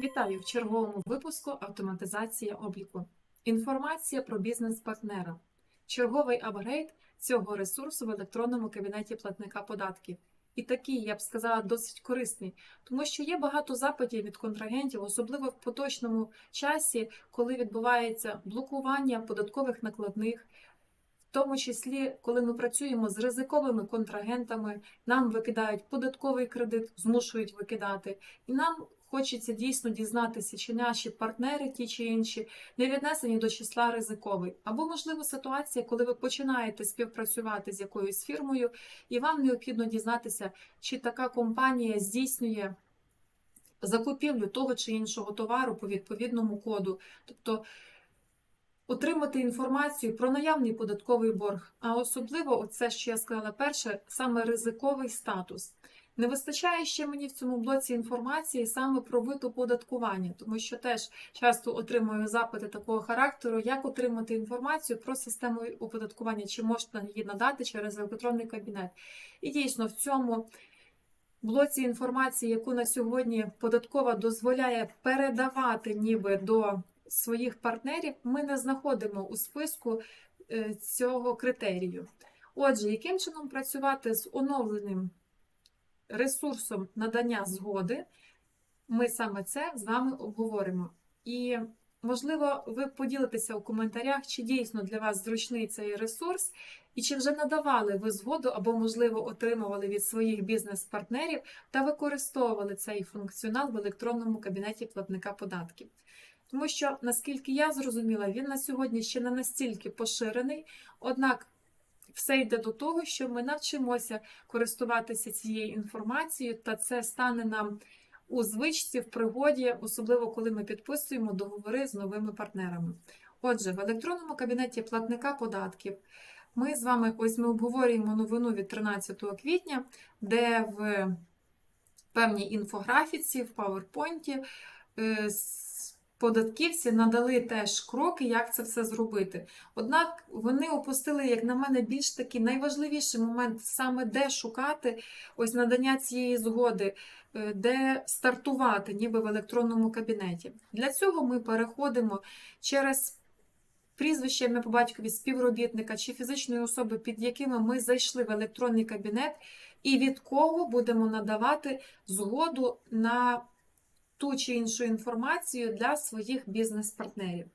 Вітаю в черговому випуску Автоматизація обліку. Інформація про бізнес-партнера. Черговий апгрейд цього ресурсу в електронному кабінеті платника податків. І такий, я б сказала, досить корисний, тому що є багато запитів від контрагентів, особливо в поточному часі, коли відбувається блокування податкових накладних. Тому числі, коли ми працюємо з ризиковими контрагентами, нам викидають податковий кредит, змушують викидати, і нам хочеться дійсно дізнатися, чи наші партнери, ті чи інші, не віднесені до числа ризиковий. Або, можливо, ситуація, коли ви починаєте співпрацювати з якоюсь фірмою, і вам необхідно дізнатися, чи така компанія здійснює закупівлю того чи іншого товару по відповідному коду. Тобто отримати інформацію про наявний податковий борг, а особливо, оце, що я сказала перше, саме ризиковий статус. Не вистачає ще мені в цьому блоці інформації саме про вид оподаткування, тому що теж часто отримую запити такого характеру, як отримати інформацію про систему оподаткування, чи можна її надати через електронний кабінет. І дійсно в цьому блоці інформації, яку на сьогодні податкова дозволяє передавати ніби до своїх партнерів, ми не знаходимо у списку е, цього критерію. Отже, яким чином працювати з оновленим ресурсом надання згоди, ми саме це з вами обговоримо. І, можливо, ви поділитеся у коментарях, чи дійсно для вас зручний цей ресурс, і чи вже надавали ви згоду або, можливо, отримували від своїх бізнес-партнерів та використовували цей функціонал в електронному кабінеті платника податків. Тому що, наскільки я зрозуміла, він на сьогодні ще не настільки поширений, однак все йде до того, що ми навчимося користуватися цією інформацією, та це стане нам у звичці, в пригоді, особливо коли ми підписуємо договори з новими партнерами. Отже, в електронному кабінеті платника податків ми з вами ось ми обговорюємо новину від 13 квітня, де в певній інфографіці, в PowerPoint е, податківці надали теж кроки, як це все зробити. Однак вони опустили, як на мене, більш такий найважливіший момент, саме де шукати ось надання цієї згоди, е, де стартувати, ніби в електронному кабінеті. Для цього ми переходимо через. Прізвище ім'я по батькові співробітника чи фізичної особи, під якими ми зайшли в електронний кабінет, і від кого будемо надавати згоду на ту чи іншу інформацію для своїх бізнес-партнерів.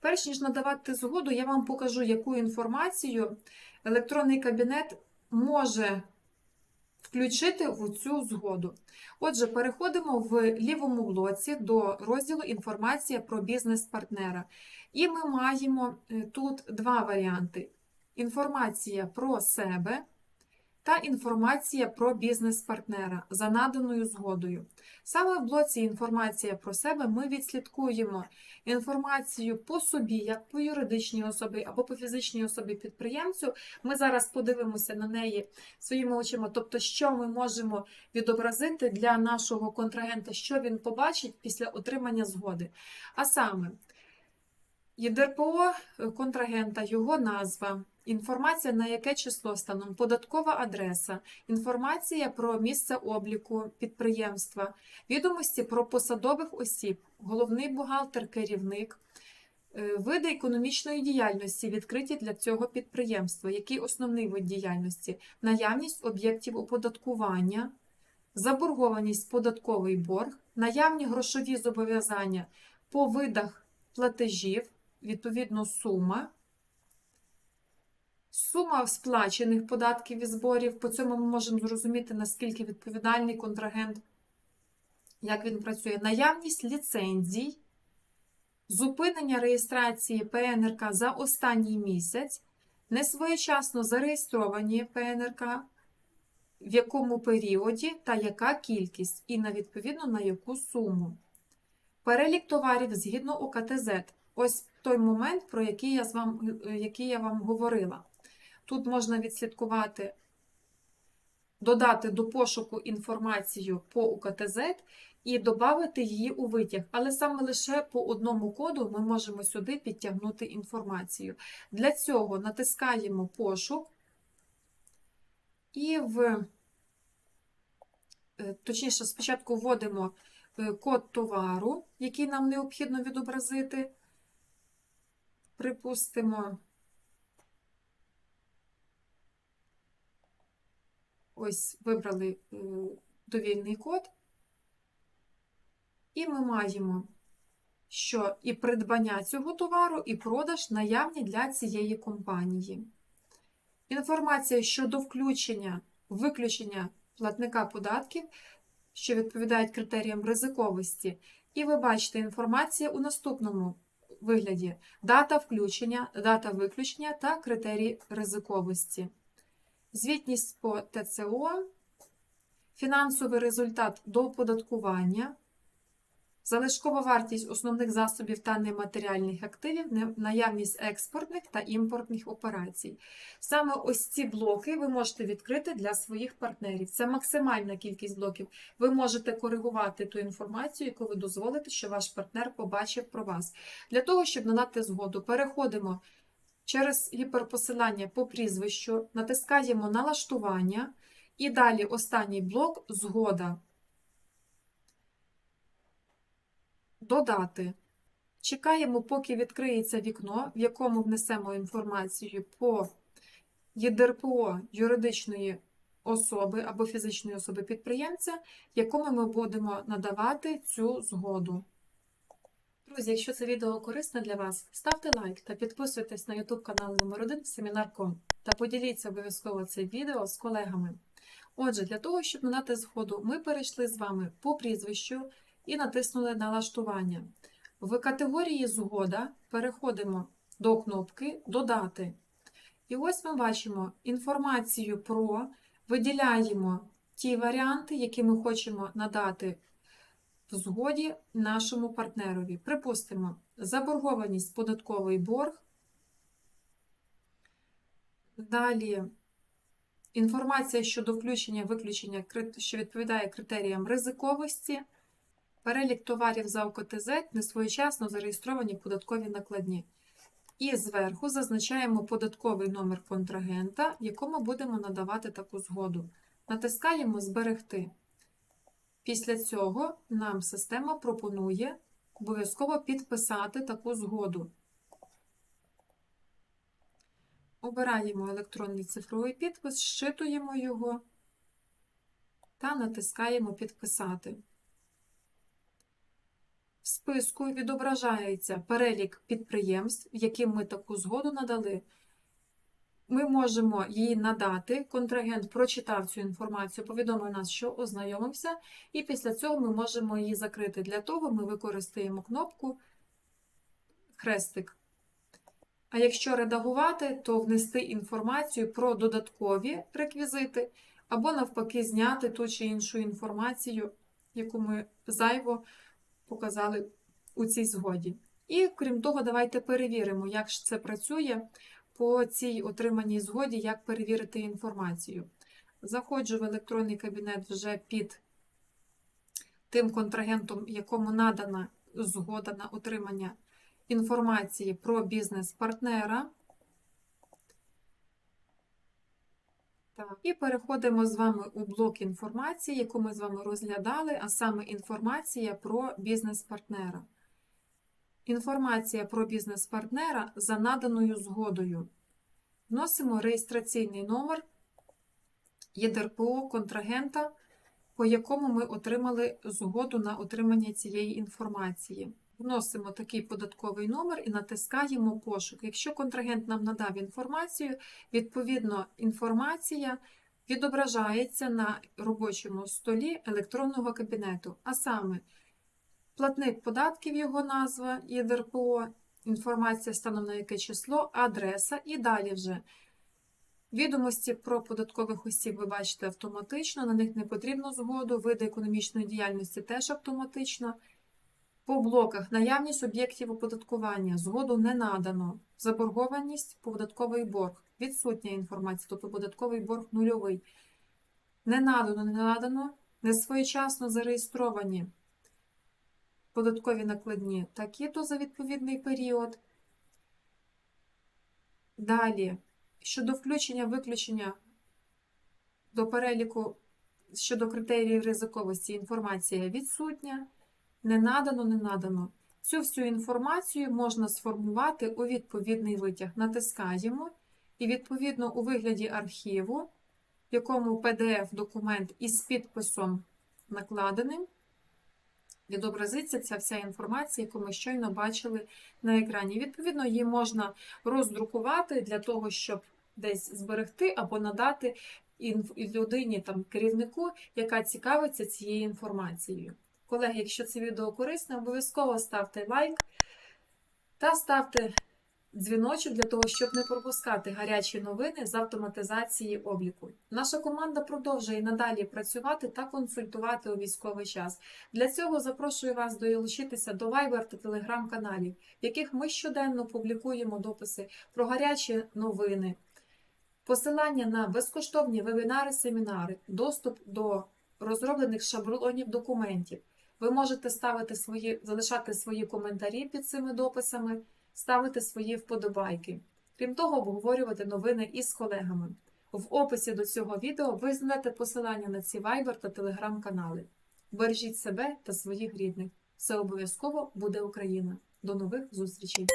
Перш ніж надавати згоду, я вам покажу, яку інформацію електронний кабінет може включити в цю згоду. Отже, переходимо в лівому блоці до розділу Інформація про бізнес-партнера. І ми маємо е, тут два варіанти: інформація про себе та інформація про бізнес-партнера за наданою згодою. Саме в блоці Інформація про себе ми відслідкуємо інформацію по собі, як по юридичній особі або по фізичній особі підприємцю. Ми зараз подивимося на неї своїми очима, тобто, що ми можемо відобразити для нашого контрагента, що він побачить після отримання згоди. А саме, ЄДРПО контрагента, його назва. Інформація на яке число станом, податкова адреса, інформація про місце обліку підприємства, відомості про посадових осіб, головний бухгалтер, керівник, е, види економічної діяльності відкриті для цього підприємства, який основний вид діяльності, наявність об'єктів оподаткування, заборгованість податковий борг, наявні грошові зобов'язання по видах платежів, відповідно сума. Сума сплачених податків і зборів, по цьому ми можемо зрозуміти, наскільки відповідальний контрагент, як він працює, наявність ліцензій, зупинення реєстрації ПНРК за останній місяць, несвоєчасно зареєстровані ПНРК, в якому періоді та яка кількість, і на відповідно на яку суму. Перелік товарів згідно УКТЗ. Ось той момент, про який я, з вам, який я вам говорила. Тут можна відслідкувати, додати до пошуку інформацію по УКТЗ і додати її у витяг. Але саме лише по одному коду ми можемо сюди підтягнути інформацію. Для цього натискаємо пошук І в, е, точніше, спочатку вводимо е, код товару, який нам необхідно відобразити. Припустимо, ось вибрали довільний код, і ми маємо, що і придбання цього товару, і продаж наявні для цієї компанії. Інформація щодо включення, виключення платника податків, що відповідають критеріям ризиковості. І ви бачите інформацію у наступному вигляді: дата включення, дата виключення та критерії ризиковості. Звітність по ТЦО, фінансовий результат до оподаткування, залишкова вартість основних засобів та нематеріальних активів, наявність експортних та імпортних операцій. Саме ось ці блоки ви можете відкрити для своїх партнерів. Це максимальна кількість блоків. Ви можете коригувати ту інформацію, яку ви дозволите, що ваш партнер побачив про вас. Для того, щоб надати згоду, переходимо через гіперпосилання по прізвищу, натискаємо налаштування і далі останній блок згода. Додати. Чекаємо, поки відкриється вікно, в якому внесемо інформацію по ЄДРПО юридичної особи або фізичної особи підприємця, якому ми будемо надавати цю згоду. Друзі, якщо це відео корисне для вас, ставте лайк та підписуйтесь на YouTube канал номер 1 Семінар.com та поділіться обов'язково це відео з колегами. Отже, для того, щоб надати згоду, ми перейшли з вами по прізвищу і натиснули налаштування. В категорії Згода переходимо до кнопки Додати. І ось ми бачимо інформацію про, виділяємо ті варіанти, які ми хочемо надати згоді нашому партнерові. Припустимо, заборгованість податковий борг. Далі інформація щодо включення виключення, що відповідає критеріям ризиковості, перелік товарів за ОКТЗ, несвоєчасно зареєстровані податкові накладні. І зверху зазначаємо податковий номер контрагента, якому будемо надавати таку згоду. Натискаємо Зберегти. Після цього нам система пропонує обов'язково підписати таку згоду. Обираємо електронний цифровий підпис, зчитуємо його та натискаємо Підписати. В списку відображається перелік підприємств, яким ми таку згоду надали. Ми можемо її надати. Контрагент прочитав цю інформацію, повідомив нас, що ознайомився, і після цього ми можемо її закрити. Для того ми використаємо кнопку хрестик. А якщо редагувати, то внести інформацію про додаткові реквізити, або навпаки, зняти ту чи іншу інформацію, яку ми зайво показали у цій згоді. І крім того, давайте перевіримо, як ж це працює по цій отриманій згоді, як перевірити інформацію. Заходжу в електронний кабінет вже під тим контрагентом, якому надана згода на отримання інформації про бізнес-партнера. Так. І переходимо з вами у блок інформації, яку ми з вами розглядали, а саме інформація про бізнес-партнера. Інформація про бізнес-партнера за наданою згодою. Вносимо реєстраційний номер ЄДРПО контрагента, по якому ми отримали згоду на отримання цієї інформації. Вносимо такий податковий номер і натискаємо пошук. Якщо контрагент нам надав інформацію, відповідно інформація відображається на робочому столі електронного кабінету, а саме платник податків, його назва ЄДРПО, інформація станом на яке число, адреса і далі вже. Відомості про податкових осіб ви бачите автоматично, на них не потрібно згоду, види економічної діяльності теж автоматично. По блоках наявність об'єктів оподаткування, згоду не надано, заборгованість, податковий борг, відсутня інформація, тобто податковий борг нульовий. Не надано, не надано, не своєчасно зареєстровані податкові накладні такі-то за відповідний період. Далі, щодо включення виключення До переліку щодо критеріїв ризиковості інформація відсутня, не надано, не надано. Цю всю інформацію можна сформувати у відповідний витяг. Натискаємо, і відповідно у вигляді архіву, в якому PDF-документ із підписом накладеним, відобразиться ця вся інформація, яку ми щойно бачили на екрані. Відповідно, її можна роздрукувати для того, щоб десь зберегти або надати людині, там, керівнику, яка цікавиться цією інформацією. Колеги, якщо це відео корисне, обов'язково ставте лайк та ставте дзвіночок для того, щоб не пропускати гарячі новини з автоматизації обліку. Наша команда продовжує надалі працювати та консультувати у військовий час. Для цього запрошую вас долучитися до Viber та Telegram каналів, в яких ми щоденно публікуємо дописи про гарячі новини, посилання на безкоштовні вебінари, семінари, доступ до розроблених шаблонів документів. Ви можете ставити свої, залишати свої коментарі під цими дописами, ставити свої вподобайки. Крім того, обговорювати новини із колегами. В описі до цього відео ви знайдете посилання на ці вайбер та телеграм-канали. Бережіть себе та своїх рідних. Все обов'язково буде Україна. До нових зустрічей!